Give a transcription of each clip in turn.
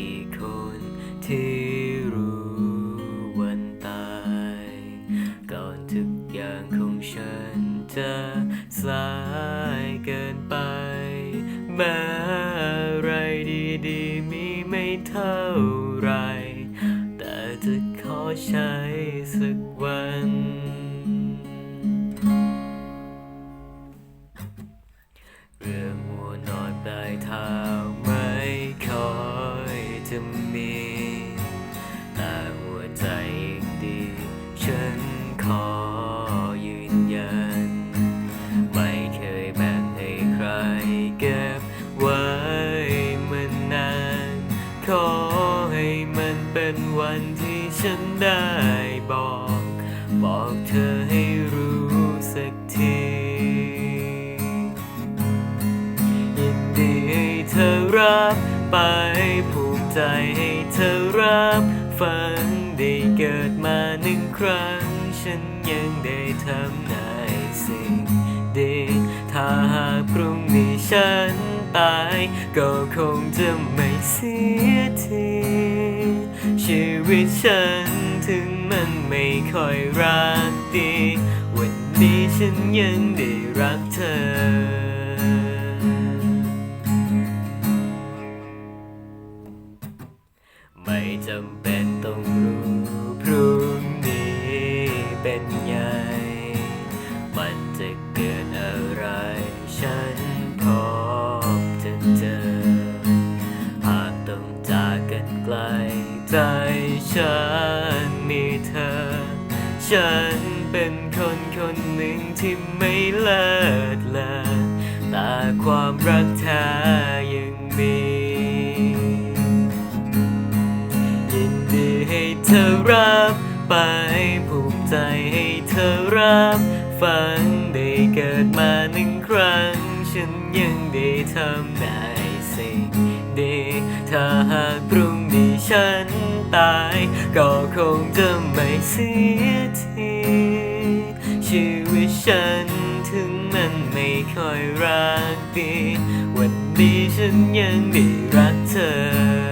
กี่คนที่รู้วันตาย ก่อนทุกอย่างของฉันจะสายเกินไป แม้อะไรดีๆ มีไม่เท่าไร แต่จะขอใช้สักวัน จะมี แต่หัวใจยังดี ฉันขอยืนยัน ไม่เคยแบ่งให้ใครเก็บไว้มันนาน ขอให้มันเป็นวันที่ฉันได้บอก บอกเธอให้รู้สักทียินดีให้เธอรับไปภูมิ ใจให้เธอรับฟังได้เกิดมาหนึ่งครั้ง ฉันยังได้ทำในสิ่งดีถ้าหากพรุ่งนี้ฉันตาย ก็คงจะไม่เสียทีชีวิตฉันถึงมันไม่ค่อยรักดี วันนี้ฉันยังได้รักเธอ เป็นไงมันจะเกิดอะไร ฉันพบจะเจอ หากต้องจากกันไกล ใจฉันมีเธอ ฉันเป็นคนคนหนึ่งที่ไม่เลิศเลอแต่ความรักแท้ยังมียินดีให้เธอรับไปภูมิ ใจให้เธอรับฟังได้เกิดมาหนึ่งครั้ง ฉันยังได้ทำในสิ่งดีถ้าหากพรุ่งนี้ฉันตาย ก็คงจะไม่เสียทีชีวิตฉันถึงมันไม่ค่อยรักดี วันนี้ฉันยังได้รักเธอ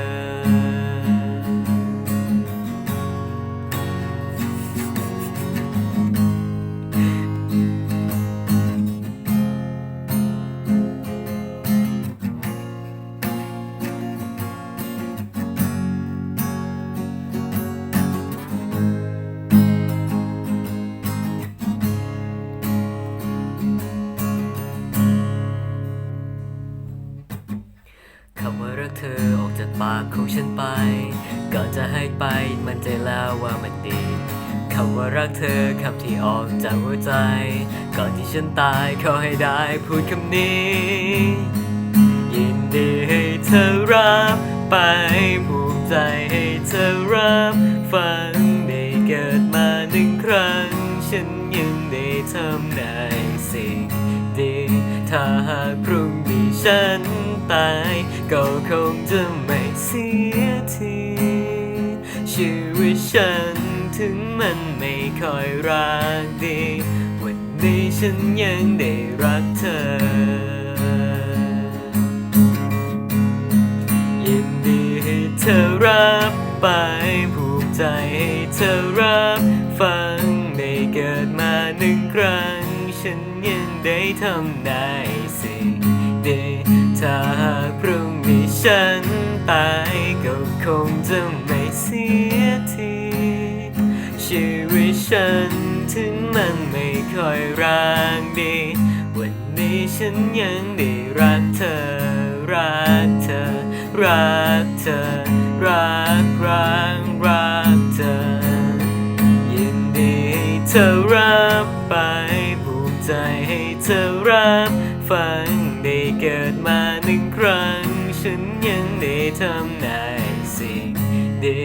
ปากของฉันไปก่อนจะให้ไปมันใจแล้วว่ามันดีคำว่ารักเธอคำที่ออกจากหัวใจ ก่อนที่ฉันตายขอให้ได้พูดคำนี้ ยินดีให้เธอรับไปภูมิใจให้เธอรับฟังได้เกิดมาหนึ่งครั้ง ฉันยังได้ทำในสิ่งดี ถ้าหากพรุ่งนี้ฉันตาย ก็คงจะ ฉันถึงมันไม่ค่อยรักดี วันนี้ฉันยังได้รักเธอ ยินดีให้เธอรับไปภูมิใจให้เธอรับฟังได้เกิดมาหนึ่งครั้ง ฉันยังได้ทำได้สิ่งดีถ้าพรุ่งนี้ฉันตายก็คงจะ ชีวิตฉันถึงมันไม่ค่อยรักดี วันนี้ฉันยังได้รักเธอ รักเธอ รักเธอ รักรักรักเธอ ยินดีให้เธอรับไปภูมิใจให้เธอรับฟังได้เกิดมาหนึ่งครั้ง ฉันยังได้ทำในสิ่งดี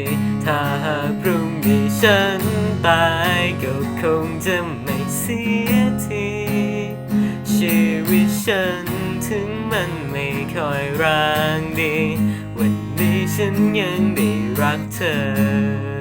ถ้าหากพรุ่ง นี้ฉันตายก็คงจะไม่เสียทีชีวิตฉันถึงมันไม่ค่อยรางดี วันนี้ฉันยังได้รักเธอ